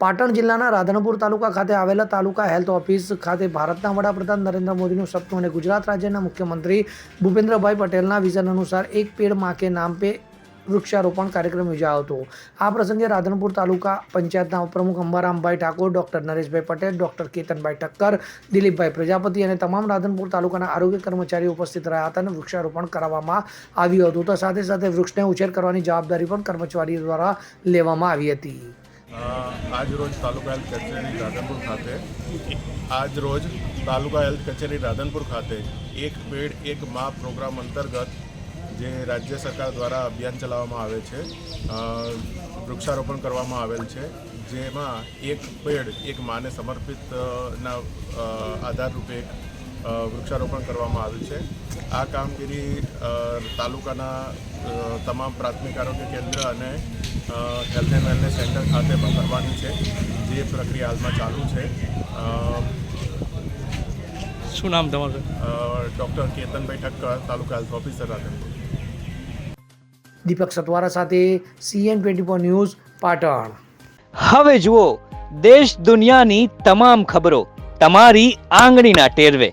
પાટણ જિલ્લાના રાધનપુર તાલુકા ખાતે આવેલા તાલુકા હેલ્થ ઓફિસ ખાતે ભારતના વડાપ્રધાન નરેન્દ્ર મોદીનું સપનું અને ગુજરાત રાજ્યના મુખ્યમંત્રી ભૂપેન્દ્રભાઈ પટેલના વિઝન અનુસાર એક પેડમાં કે નામ પે વૃક્ષારોપણ કાર્યક્રમ યોજાયો હતો. આ પ્રસંગે રાધનપુર તાલુકા પંચાયતના પ્રમુખ અંબારામભાઈ ઠાકોર, ડોક્ટર નરેશભાઈ પટેલ, ડોક્ટર કેતનભાઈ ઠક્કર, દિલીપભાઈ પ્રજાપતિ અને તમામ રાધનપુર તાલુકાના આરોગ્ય કર્મચારીઓ ઉપસ્થિત રહ્યા હતા અને વૃક્ષારોપણ કરવામાં આવ્યું હતું. તો સાથે સાથે વૃક્ષને ઉછેર કરવાની જવાબદારી પણ કર્મચારીઓ દ્વારા લેવામાં આવી હતી. આજ રોજ તાલુકા હેલ્થ કચેરી રાધનપુર ખાતે આજ રોજ તાલુકા હેલ્થ કચેરી રાધનપુર ખાતે એક પેડ એક મા પ્રોગ્રામ અંતર્ગત જે રાજ્ય સરકાર દ્વારા અભિયાન ચલાવવામાં આવે છે વૃક્ષારોપણ કરવામાં આવેલ છે જેમાં એક પેડ એક માને સમર્પિત અ, ના આધાર રૂપે વૃક્ષારોપણ કરવામાં આવ્યું છે. આ કામગીરી અ, તાલુકાના તમામ પ્રાથમિક આરોગ્ય કેન્દ્ર અને હેલ્થ એન્ડ વેલનેસ સેન્ટર ખાતે પણ કરવાની છે જે પ્રક્રિયા હાલમાં ચાલુ છે. અ, શું નામ તમારું? Doctor Ketanbhai Thakkar taluka health officer Radhanpur Deepak Satvara સાથે CN twenty four news Patan. હવે જુઓ દેશ દુનિયાની તમામ ખબરો તમારી આંગળીના ટેરવે.